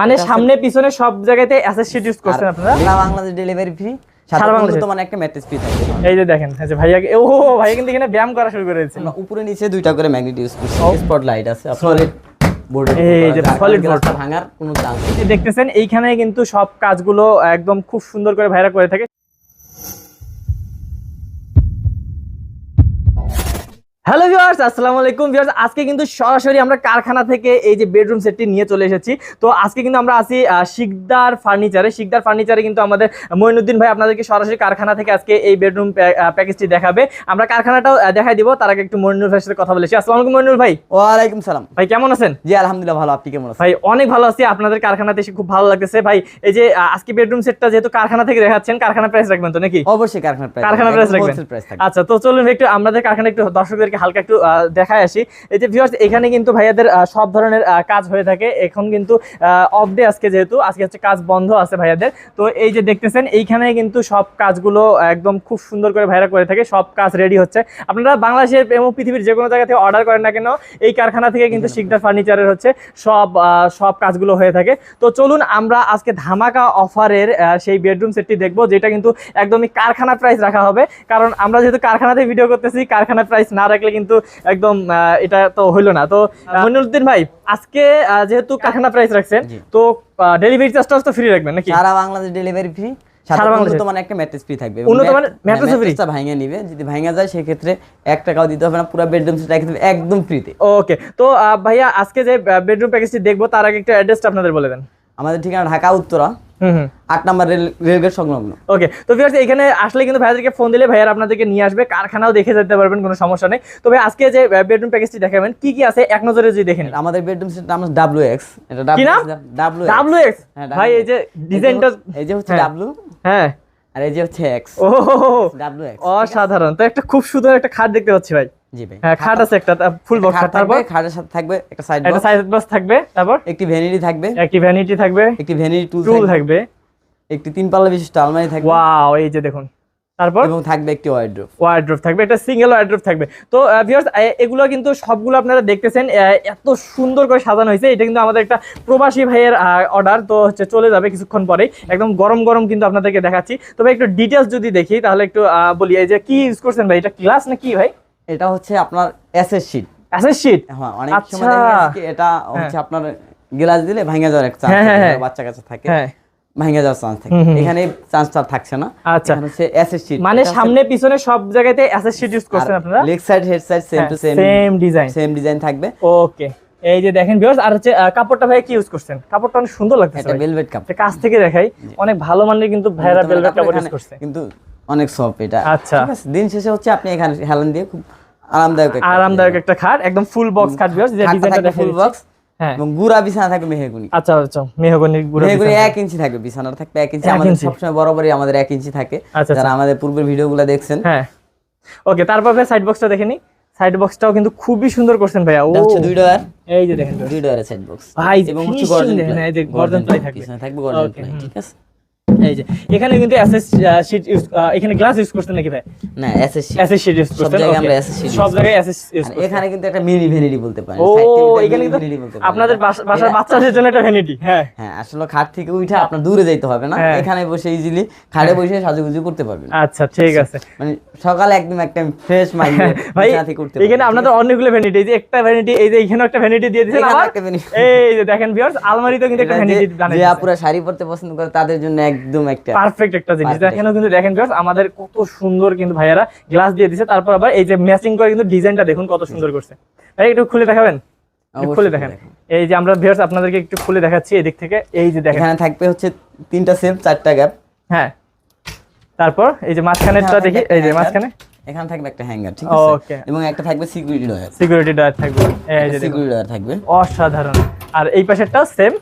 মানে সামনে পিছনে সব জায়গাতে অ্যাসেস শিট ইউজ করছেন আপনারা? বাংলাদেশ ডেলিভারি ফ্রি সারা বাংলাদেশ? তোমার একটা ম্যাট্রেস ফ্রি থাকে এই যে দেখেন আচ্ছা ভাইয়া ও ভাইয়া কিন্তু এখানে ব্যায়াম করা শুরু করে দিয়েছে উপরে নিচে দুইটা করে ম্যাগনেট ইউজ করছি। স্পট লাইট আছে সলিড দেখতেছেন এইখানে কিন্তু সব কাজগুলো একদম খুব সুন্দর করে ভাইরা করে থাকে। হ্যালো ভিউয়ার্স আসসালামু আলাইকুম। ভিউয়ার্স আজকে কিন্তু সরাসরি আমরা কারখানা থেকে এই যে বেডরুম সেটটি নিয়ে চলে এসেছি। তো আজকে কিন্তু আমরা আহ, শিকদার ফার্নিচারে শিকদার ফার্নিচারে কিন্তু আমাদের মইনুদ্দিন ভাই আপনাদেরকে সরাসরি কারখানা থেকে আজকে এই বেডরুম প্যাকেজটি দেখাবে। আমরা কারখানাটাও দেখাই দিব। তার আগে একটু মইনুল ভাইয়ের সাথে কথা বলেছি আসসালামু আলাইকুম মইনুল ভাই। ওয়ালাইকুম সালাম। ভাই কেমন আছেন? জি আলহামদুলিল্লাহ ভালো। আপনি কেমন আছেন? ভাই অনেক ভালো আছি। আপনাদের কারখানাতে এসে খুব ভালো লাগতেছে। ভাই এই যে আজকে বেডরুম সেটটা যেহেতু কারখানা থেকে দেখাচ্ছেন কারখানা প্রাইস রাখবেন তো নাকি? অবশ্যই কারখানার প্রাইস কারখানা প্রাইস রাখবেন। আচ্ছা তো চলুন একটু আমাদের কারখানা একটু দর্শকদেরকে হালকা একটু দেখায় আসি। এই যে ভিউয়ার্স এখানে কিন্তু ভাইয়াদের সব ধরনের কাজ হয়ে থাকে। এখন কিন্তু অফ ডে আজকে যেহেতু, আজকে হচ্ছে কাজ বন্ধ আছে ভাইয়াদের। তো এই যে দেখতেছেন, এইখানে কিন্তু সব কাজগুলো একদম খুব সুন্দর করে ভাইরা করে থাকে, সব কাজ রেডি হচ্ছে। আপনারা বাংলাদেশের এবং পৃথিবীর যে কোনো জায়গা থেকে অর্ডার করেন না কেন, এই কারখানা থেকে কিন্তু শিকদার ফার্নিচারের হচ্ছে সব সব কাজগুলো হয়ে থাকে। তো চলুন, আমরা আজকে ধামাকা অফারের সেই বেডরুম সেটটি দেখব, যেটা কিন্তু একদমই কারখানা প্রাইস রাখা হবে। কারণ আমরা যেহেতু কারখানাতে ভিডিও করতেছি, কারখানা প্রাইস না রাখলে কিন্তু একদম এটা তো হইল না। তো মনিরুদ্দিন ভাই আজকে যেহেতু কারখানা প্রাইস রাখছেন তো ডেলিভারি চার্জটা তো ফ্রি রাখবেন নাকি? সারা বাংলাদেশ ডেলিভারি ফ্রি সারা বাংলাদেশে? একটা ম্যাট্রেস ফ্রি থাকবে। উন্নত? ভাঙে নিবে। যদি ভাঙা যায় সেক্ষেত্রে এক টাকাও দিতে হবে না পুরো বেডরুম সেট একদম একদম ফ্রিতে ওকে তো ভাইয়া আজকে যে বেডরুম প্যাকেজটি দেখব তার আগে একটু অ্যাড্রেসটা আপনাদের বলে দেন। আমাদের ঠিকানা ঢাকা উত্তরা। আট নাম্বার রেল রেলগেট সংলগ্ন। ওকে তো ভিউয়ার্স এখানে আসলে কিন্তু ভাইয়াদেরকে ফোন দিলে ভাইয়ার আপনাদেরকে নিয়ে আসবে কারখানাও দেখে যেতে পারবেন কোনো সমস্যা নেই। তবে আজকে যে বেডরুম প্যাকেজটি দেখাবেন কি কি আছে এক নজরে যদি দেখেন আমাদের বেডরুম সেট নাম ডাব্লিউ এক্স এটা? ডাব্লিউ ডাব্লিউ এক্স হ্যাঁ, ভাই এই যে ডিজাইনটা এই যে হচ্ছে হ্যাঁ। ডাব্লিউ হ্যাঁ। আর এই যে হচ্ছে এক্স ও ডাব্লিউ এক্স অসাধারণ। তো একটা খুব সুন্দর একটা খাট দেখতে পাচ্ছি ভাই। জি ভাই। হ্যাঁ খাট আছে একটা ফুল বক্স খাট তারপর? থাকবে খাটের সাথে থাকবে একটা সাইড একটা সাইড বক্স থাকবে তারপর? একটি ভ্যানিটি থাকবে। একটি ভ্যানিটি থাকবে। একটি ভ্যানিটি টুল থাকবে। একটি তিন পাল্লা বিশিষ্ট আলমারি থাকবে। ওয়াও এই যে দেখুন। তারপর? এবং থাকবে একটি ওয়ার্ড্রোপ থাকবে একটা সিঙ্গেল ওয়ার্ড্রোপ থাকবে। তো ভিউয়ার্স এগুলো কিন্তু সবগুলো আপনারা দেখতেছেন এত সুন্দর করে সাজানো হয়েছে। এটা কিন্তু আমাদের একটা প্রবাসী ভাইয়ের অর্ডার তো হচ্ছে চলে যাবে কিছুক্ষণ পরেই। একদম গরম গরম কিন্তু আপনাদেরকে দেখাচ্ছি। তবে একটু ডিটেলস যদি দেখি তাহলে একটু বলি এই যে কি ইউজ করছেন ভাই? এটা গ্লাস না কি ভাই? এটা হচ্ছে আপনার এসএস শীট অ্যাসেস শিট হ্যাঁ অনেক আচ্ছা। সময় গেছে এটা হচ্ছে আপনার গ্লাস দিলে ভাঙা যাওয়ার একটা চান্স হ্যাঁ, হ্যাঁ, হ্যাঁ। বাচ্চা কাছে থাকে হ্যাঁ। ভাঙা যাওয়ার চান্স থাকে। এখানে চান্সটা থাকছে না। আচ্ছা। হচ্ছে এসএস শীট মানে সামনে পিছনে সব জায়গাতে অ্যাসেস শিট ইউজ করছেন আপনারা? Leg side head side same to same same design same design থাকবে। ওকে এই যে দেখেন ভিউয়ার্স আর হচ্ছে কাপড়টা ভাই কি ইউজ করছেন? কাপড়টা অনেক সুন্দর লাগতেছে এটা ভেলভেট কাপ এটা কাছ থেকে দেখাই। অনেক ভালো মানের কিন্তু ভাইরা বেলভেট কাপড় ইউজ করছে। কিন্তু অনেক সফট এটা। আচ্ছা। দিন শেষে হচ্ছে আপনি এখানে হেলান দিয়ে খুব আরামদায়ক একটা আরামদায়ক একটা খাট একদম ফুল বক্স খাট ভিউয়ার্স যে ডিজাইনটা দেখা ফুল বক্স হ্যাঁ। এবং গুড়া বিছানা থাকবে মেহেগুনি। আচ্ছা আচ্ছা মেহগনি গুড়া মেহেগুনি বিছানা। এক ইঞ্চি থাকবে বিছানার থাকবে এক ইঞ্চি। আমাদের। সবসময় বরাবরই আমাদের এক ইঞ্চি থাকে। আচ্ছা, যারা আমাদের পূর্বের ভিডিওগুলো দেখছেন। হ্যাঁ। ওকে তারপর ভাই সাইড বক্সটা দেখে নি। সাইড বক্সটাও কিন্তু খুবই সুন্দর করছেন ভাইয়া। ও হচ্ছে দুই ডলার। এই যে দেখেন। দুই ডলারের সেট বক্স ভাই, এবং হচ্ছে গর্জন দেখেন, এই যে গর্জন প্লাই থাকবে। থাকবে গর্জন প্লাই ঠিক আছে? এই যে এখানে কিন্তু অ্যাসেস শিট ইউজ এখানে গ্লাস ইউজ করছেন নাকি ভাই? না এসএস অ্যাসেস শিট ইউজ সব জায়গায় আমরা access sheet সব জায়গায় অ্যাসেস ইউজ আর এখানে কিন্তু একটা মিনি ভ্যানিটি বলতে পারেন ও এখানে কিন্তু আপনাদের বাসার বাচ্চাদের জন্য একটা ভ্যানিটি হ্যাঁ। হ্যাঁ আসলে খাট থেকে উঠে আপনার দূরে যাইতে হবে না হ্যাঁ। এখানে বসে ইজিলি খাটে বসে সাজুগুজু করতে পারবেন। আচ্ছা ঠিক আছে? মানে সকালে একদম একটা ফ্রেশ মাইন্ড ভাই এখানে আপনাদের অনেকগুলো ভ্যানিটি এই যে একটা ভ্যানিটি এই যে এখানে একটা ভ্যানিটি দিয়ে দিয়েছেন আবার? এই যে দেখেন ভিউয়ার্স আলমারিতে কিন্তু একটা ভ্যানিটি যে আপুরা শাড়ি পরতে পছন্দ করে তাদের জন্য একদম একটা পারফেক্ট একটা জিনিস। এখানেও কিন্তু দেখেন আমাদের কত সুন্দর কিন্তু ভাইয়ারা গ্লাস দিয়ে দিয়েছে তারপর আবার এই যে ম্যাচিং করে কিন্তু ডিজাইনটা দেখুন কত সুন্দর করছে। ভাই একটু খুলে দেখাবেন? খুলে দেখেন। এই যে আমরা ভিউয়ার্স আপনাদেরকে একটু খুলে দেখাচ্ছি এদিক থেকে। এই যে দেখেন। এখানে থাকবে হচ্ছে তিনটা সেম চারটা গ্যাপ হ্যাঁ। তারপর এই যে মাঝখানেরটা দেখি। এই যে মাঝখানে। এখানে থাকবে একটা হ্যাঙ্গার ঠিক আছে? Okay. এবং একটা থাকবে সিকিউরিটি ডয়ার সিকিউরিটি ডয়ার থাকবে। এই যে সিকিউরিটি ডয়ার থাকবে। অসাধারণ। আর এই পাশেরটাও সেম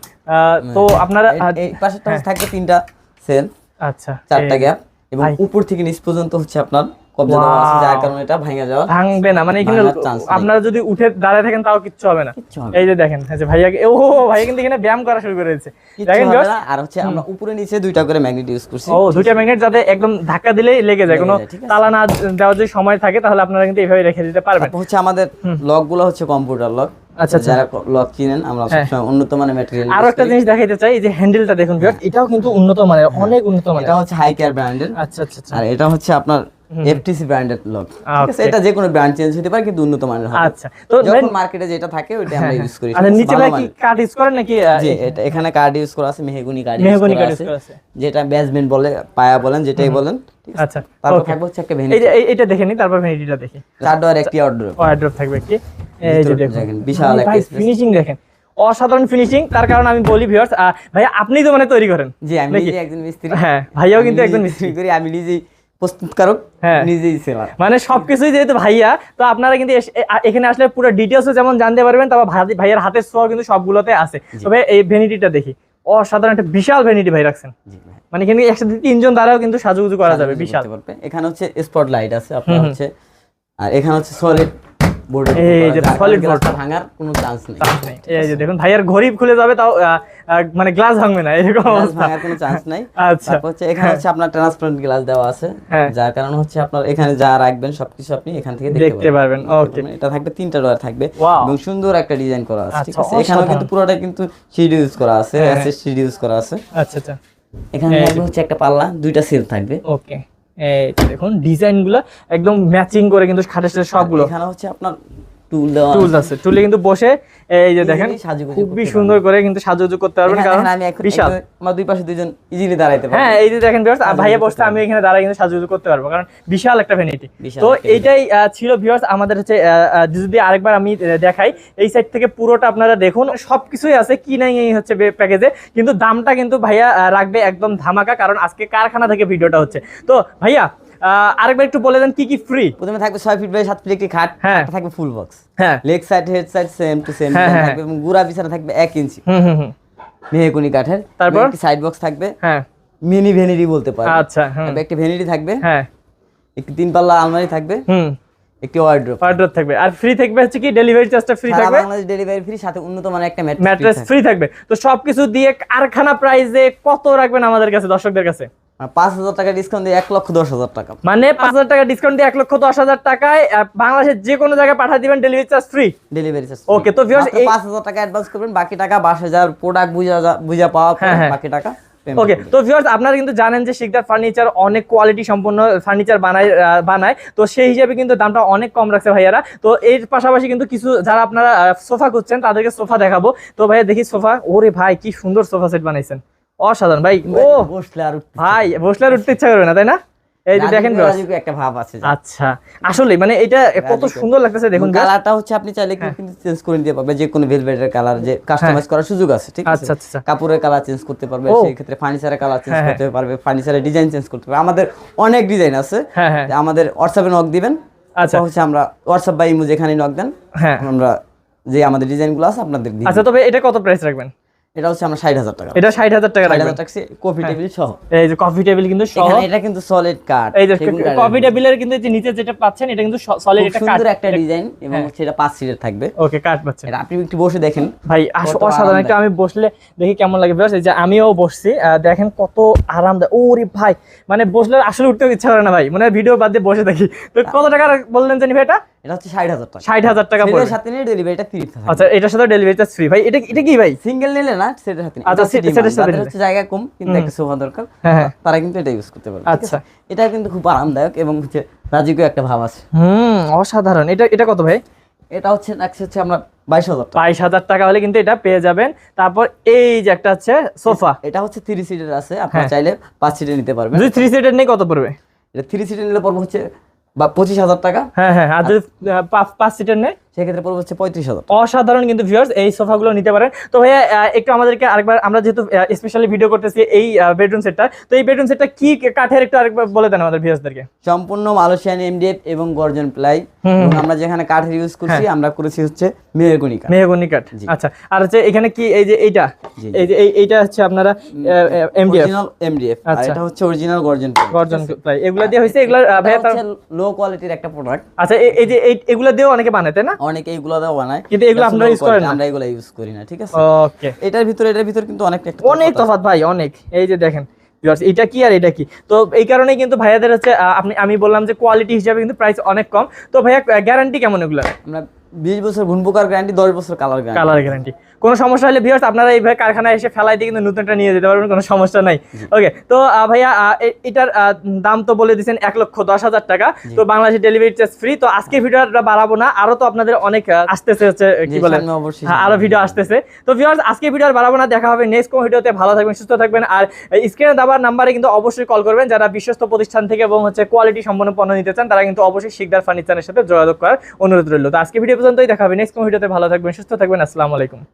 তো আপনারা এই- এই পাশেরটা থাকবে তিনটা। সেল আচ্ছা চারটা গ্যাপ এবং উপর থেকে নিচ পর্যন্ত হচ্ছে আপনার কবজা দেওয়া আছে যার কারণে এটা ভাঙা যাওয়া ভাঙবে না মানে এখানে। আপনারা যদি উঠে দাঁড়ায় থাকেন তাও কিচ্ছু হবে না। এই যে দেখেন এই যে ভাইয়া ও ভাইয়া কিন্তু এখানে ব্যায়াম করা শুরু করে দিয়েছে। কিচ্ছু দেখেন আর হচ্ছে আমরা উপরে নিচে দুইটা করে ম্যাগনেট ইউজ করছি। ও দুইটা ম্যাগনেট যাতে একদম ধাক্কা দিলেই লেগে যায় কোনো। তালা না দেওয়ার যদি সময় থাকে তাহলে আপনারা কিন্তু এইভাবে রেখে দিতে পারবেন। হচ্ছে আমাদের লকগুলো হচ্ছে কম্পিউটার লক আচ্ছা, আচ্ছা। যারা লক কিনেন আমরা হ্যাঁ। সবসময় উন্নত মানের ম্যাটেরিয়াল আরও একটা জিনিস দেখাইতে চাই যে হ্যান্ডেলটা দেখুন এটাও কিন্তু উন্নত মানের অনেক উন্নত মানের। এটা হচ্ছে হাই কেয়ার ব্র্যান্ডের আচ্ছা আচ্ছা আচ্ছা। আর এটা হচ্ছে আপনার এফটিসি ব্র্যান্ডেড লক ঠিক আছে এটা যে কোনো ব্র্যান্ড চেঞ্জ হতে পারে কিন্তু উন্নত মানের হবে। আচ্ছা তো যখন মার্কেটে যেটা থাকে ওইটা আমরা ইউজ করি। আচ্ছা নিচে ভালো ভাই কি মানের। ইউজ করেন নাকি জি এটা এখানে কার্ড ইউজ করা আছে মেহগুনি কার্ড ইউজ করা আছে যেটা বেসমেন্ট বলে পায়া বলেন যেটাই বলেন আচ্ছা তারপর থাকবে হচ্ছে একটা ভেনিটি। এটা দেখে নি তারপর ভ্যানিটিটা দেখি। চার একটি অর্ডার ওয়ার্ড্রপ থাকবে কি এই যে দেখুন। বিশাল একটা ফিনিশিং দেখেন। অসাধারণ ফিনিশিং তার কারণ আমি বলি ভিউয়ার্স ভাই আপনিই তো মানে তৈরি করেন জি আমি নিজে একজন মিস্ত্রি। হ্যাঁ ভাইয়াও কিন্তু একজন মিস্ত্রি। করি আমি নিজেই প্রস্তুতকারক হ্যাঁ। নিজেই সেলার মানে সবকিছুই যেহেতু ভাইয়া তো আপনারা কিন্তু এখানে আসলে পুরো ডিটেলসও যেমন জানতে পারবেন তারপর ভাইয়ার হাতের ছোঁয়া কিন্তু সবগুলোতে আছে। তবে এই ভ্যানিটিটা দেখি। অসাধারণ একটা বিশাল ভ্যানিটি ভাই রাখছেন। মানে এখানে একসাথে তিনজন দ্বারাও কিন্তু সাজুগুজু করা যাবে বিশাল। এখানে হচ্ছে স্পট লাইট আছে আপনার হচ্ছে আর এখানে হচ্ছে সলিড বোর্ড এই যে solid board। ভাঙার কোনো চান্স নেই। এই যে দেখুন ভাইয়ার ঘড়ি খুলে যাবে তাও আহ, আহ, মানে গ্লাস ভাঙবে না এরকম অবস্থা। ভাঙার কোনো চান্স নাই। আচ্ছা। হচ্ছে এখানে হচ্ছে আপনার ট্রান্সপারেন্ট গ্লাস দেওয়া আছে। হ্যাঁ। যার কারণ হচ্ছে আপনার এখানে যা রাখবেন সবকিছু আপনি এখান থেকে দেখতে পারবেন। ওকে এটা থাকবে তিনটা ডোর থাকবে. এবং সুন্দর একটা ডিজাইন করা আছে ঠিক আচ্ছা, আছে? এখানেও কিন্তু পুরোটা কিন্তু ইউজ করা আছে হ্যাঁ, এসএস ইউজ করা আছে। আচ্ছা আচ্ছা। এখানে হচ্ছে একটা পাল্লা দুইটা সেল থাকবে। ওকে দেখুন ডিজাইনগুলো একদম ম্যাচিং করে কিন্তু খাটের সাথে সবগুলো। এখানে হচ্ছে আপনার টুলস আছে। টুলে কিন্তু বসে এই যে দেখেন খুবই সুন্দর করে কিন্তু সাজুগুজু করতে পারবেন কারণ আমি এখন বিশাল। আমার দুই পাশে দুইজন ইজিলি দাঁড়াইতে পারবে। হ্যাঁ এই যে দেখেন ভিউয়ার্স ভাইয়া বসতে আমি এখানে দাঁড়ায় কিন্তু সাজুগুজু করতে পারব কারণ বিশাল একটা ভ্যানিটি তো এইটাই ছিল ভিউয়ার্স আমাদের হচ্ছে যদি আরেকবার আমি দেখাই এই সাইড থেকে পুরোটা আপনারা দেখুন সবকিছুই আছে কি নাই এই হচ্ছে প্যাকেজে কিন্তু দামটা কিন্তু ভাইয়া রাখবে একদম ধামাকা কারণ আজকে কারখানা থেকে ভিডিওটা হচ্ছে। তো ভাইয়া আরেকবার একটু বলে দেন কি কি ফ্রি প্রথমে থাকবে ছয় ফিট বাই সাত ফিট একটি খাট হ্যাঁ। থাকবে ফুল বক্স হ্যাঁ। Leg side head side same to same হ্যাঁ, হ্যাঁ। থাকবে এবং গুড়া বিছানা থাকবে এক ইঞ্চি হুম হুম মেহকুনি কাঠের। তারপর? একটি সাইড বক্স থাকবে। হ্যাঁ। মিনি ভ্যানিটি বলতে পারো আচ্ছা হুম। একটি ভ্যানিটি থাকবে। হ্যাঁ। একটি তিন পাল্লা আলমারি থাকবে। হুম। একটি ওয়ার্ড্রোপ ওয়ার্ড্রপ থাকবে। আর ফ্রি থাকবে হচ্ছে কি ডেলিভারি চার্জটা ফ্রি থাকবে? বাংলাদেশ ডেলিভারি ফ্রি সাথে উন্নত মানের একটা ম্যাট্রেস ম্যাট্রেস ফ্রি থাকবে। তো সবকিছু দিয়ে কারখানা প্রাইসে কত রাখবেন আমাদের কাছে দর্শকদের কাছে? পাঁচ হাজার টাকা ডিসকাউন্ট দিয়ে এক লক্ষ দশ হাজার টাকা। মানে পাঁচ হাজার টাকা ডিসকাউন্ট দিয়ে এক লক্ষ দশ হাজার টাকায় বাংলাদেশের যে কোনো জায়গায় পাঠিয়ে দিবেন delivery charge free delivery charge Okay, তো viewers, পাঁচ হাজার টাকা অ্যাডভান্স করবেন বাকি টাকা বাসা যাওয়ার প্রোডাক্ট বুঝা বুঝা পাওয়া পরে হ্যাঁ, হ্যাঁ। বাকি টাকা ওকে তো ভিউয়ার্স আপনারা কিন্তু জানেন যে শিকদার ফার্নিচার অনেক কোয়ালিটি সম্পন্ন ফার্নিচার বানায় বানায়। তো সেই হিসাবে কিন্তু দামটা অনেক কম রাখছে ভাইয়ারা। তো এর পাশাপাশি কিন্তু কিছু যারা আপনারা সোফা খুঁজছেন তাদেরকে সোফা দেখাবো। তো ভাইয়া দেখি সোফা ওরে ভাই কি সুন্দর সোফা সেট বানাইছেন। অসাধারণ ভাই ও বসলে আর উঠতে ভাই বসলে আর উঠতে ইচ্ছা করবে না তাই না এই যে দেখেন। একটা ভাব আছে আচ্ছা আসলে মানে এটা কত সুন্দর লাগতেছে দেখুন কালারটা হচ্ছে আপনি চাইলে হ্যাঁ। কিন্তু চেঞ্জ করে নিতে পারবে যে কোনো ভেলভেটের কালার যে কাস্টমাইজ করার সুযোগ আছে ঠিক আছে আচ্ছা, আচ্ছা। কাপড়ের কালার চেঞ্জ করতে পারবে। সেই ক্ষেত্রে ফার্নিচারের কালার চেঞ্জ হ্যাঁ, হ্যাঁ। করতে পারবে ফার্নিচারের ডিজাইন চেঞ্জ করতে পারবে আমাদের অনেক ডিজাইন আছে হ্যাঁ হ্যাঁ আমাদের হোয়াটসঅ্যাপে নক দিবেন আচ্ছা। হচ্ছে আমরা হোয়াটসঅ্যাপ বা ইমো যেখানে নক দেন হ্যাঁ আমরা যে আমাদের ডিজাইনগুলো আছে আপনাদের আচ্ছা তবে এটা কত প্রাইস রাখবেন। এটা হচ্ছে আমরা ষাট হাজার টাকা এটা ষাট হাজার টাকা রাখবেন। হাজার টাকা কফি টেবিল সহ। এই যে কফি টেবিল কিন্তু সহ। এখানে এটা কিন্তু সলিড কাঠ এই যে কফি টেবিলের কিন্তু যে নিচে যেটা পাচ্ছেন এটা কিন্তু সলিড একটা সুন্দর একটা ডিজাইন এবং হ্যাঁ। হচ্ছে এটা পাঁচ সিটের থাকবে। ওকে কাঠ পাচ্ছেন। এটা আপনি একটু বসে দেখেন। ভাই অসাধারণ একটা আমি বসলে দেখি কেমন লাগে। বেশ এই যে আমিও বসছি দেখেন কত আরামদায়ক। ওরে ভাই মানে বসলে আসলে উঠতে ইচ্ছা করে না ভাই। মানে ভিডিও বাদ দিয়ে বসে দেখি। তো কত টাকা বললেন জানি ভাই এটা? এটা হচ্ছে ষাট হাজার টাকা। ষাট হাজার টাকা পড়বে। সাথে নিয়ে ডেলিভারিটা তিরিশ টাকা আচ্ছা এটার সাথে ডেলিভারি ফ্রি ভাই এটা এটা কি ভাই? সিঙ্গেল নিলে না সেটার সাথে আচ্ছা, এটা হচ্ছে সেটা- সেটার সাথে হচ্ছে জায়গা কম কিন্তু একটা সোফা দরকার তারা কিন্তু এটা ইউজ করতে পারবে আচ্ছা। এটা কিন্তু খুব আরামদায়ক এবং হচ্ছে রাজুকেও একটা ভাব আছে। হুম অসাধারণ। এটা এটা কত ভাই? এটা হচ্ছে আমরা বাইশ হাজার বাইশ হাজার টাকা হলে কিন্তু এটা পেয়ে যাবেন। তারপর এই যে একটা হচ্ছে সোফা। এটা হচ্ছে থ্রি সিটের আছে আপনারা হ্যাঁ। চাইলে পাঁচ সিটের নিতে পারবেন। যদি থ্রি সিটের নেই কত পড়বে? এটা থ্রি সিটের নিলে পড়বে হচ্ছে বা পঁচিশ হাজার টাকা। হ্যাঁ হ্যাঁ আর যদি পাঁচ পাঁচ সিটের নেই সেক্ষেত্রে পড়বে হচ্ছে পঁয়ত্রিশ হাজার অসাধারণ কিন্তু ভিউয়ার্স এই সোফাগুলো নিতে পারেন। তো ভাইয়া একটু আমাদেরকে আরেকবার আমরা যেহেতু স্পেশালি ভিডিও করতেছি এই বেডরুম সেটটা তো এই বেডরুম সেটটা কি কাঠের একটু আরেকবার বলে দেন আমাদের ভিউয়ার্সদেরকে সম্পূর্ণ মালয়েশিয়ান এমডিএফ এবং গর্জন প্লাই। আমরা যেখানে কাঠের ইউজ করছি আমরা করেছি হচ্ছে মেহগনি কাঠ। মেহগনি কাঠ। আচ্ছা আর হচ্ছে এখানে কি এই যে এইটা? এই যে এইটা হচ্ছে আপনারা এমডিএফ অরিজিনাল এমডিএফ আর আচ্ছা। এটা হচ্ছে অরিজিনাল গর্জন গর্জন প্লাই। এগুলা দিয়ে হয়েছে এগুলা ভাইয়া লো কোয়ালিটির একটা প্রোডাক্ট আচ্ছা এই- যে এগুলা দিয়েও অনেকে বানায় তাই না? অনেকে এইগুলো দাও বানায়। কিন্তু এগুলো আপনারা low করেন না? আমরা এগুলো ইউজ করি না ঠিক আছে? ওকে এটার ভিতরে এটার ভিতর কিন্তু অনেক অনেক তফাৎ ভাই অনেক। এই যে দেখেন এটা কি আর এটা কি? তো এই কারণে কিন্তু ভাইয়াদের হচ্ছে আপনি আমি বললাম যে কোয়ালিটি হিসাবে কিন্তু প্রাইস অনেক কম। তো ভাইয়া গ্যারান্টি কেমন এগুলো আমরা বিশ বছর ঘুন পোকার গ্যারান্টি দশ বছর কালার গ্যারান্টি কালার গ্যারান্টি কোনো সমস্যা হলে ভিউয়ার্স আপনারা এইভাবে কারখানায় এসে ফেলাই দিয়ে কিন্তু নতুনটা নিয়ে যেতে পারবেন কোনো সমস্যা নাই। ওকে তো ভাইয়া এটার দাম তো বলে দিয়েছেন এক লক্ষ দশ হাজার টাকা। তো বাংলাদেশে ডেলিভারি চার্জ ফ্রি তো আজকে ভিডিওটা বাড়াবো না আরও তো আপনাদের অনেক আসতেছে হচ্ছে কি জি, বলে? সামনে অবশ্যই হ্যাঁ, আরও ভিডিও আসতেছে। তো ভিউয়ার্স আজকে ভিডিও বাড়াবো না দেখা হবে নেক্সট কোন ভিডিওতে ভালো থাকবেন সুস্থ থাকবেন। আর স্ক্রিনে দেওয়ার নাম্বারে কিন্তু অবশ্যই কল করবেন। যারা বিশ্বস্ত প্রতিষ্ঠান থেকে এবং হচ্ছে কোয়ালিটি সম্পন্ন পণ্য নিতে চান তারা কিন্তু অবশ্যই শিকদার ফার্নিচারের সাথে যোগাযোগ করার অনুরোধ রইল। তো আজকে ভিডিও পর্যন্তই দেখা হবে নেক্সট কোন ভিডিওতে ভালো থাকবেন সুস্থ থাকবেন। আসসালামু আলাইকুম।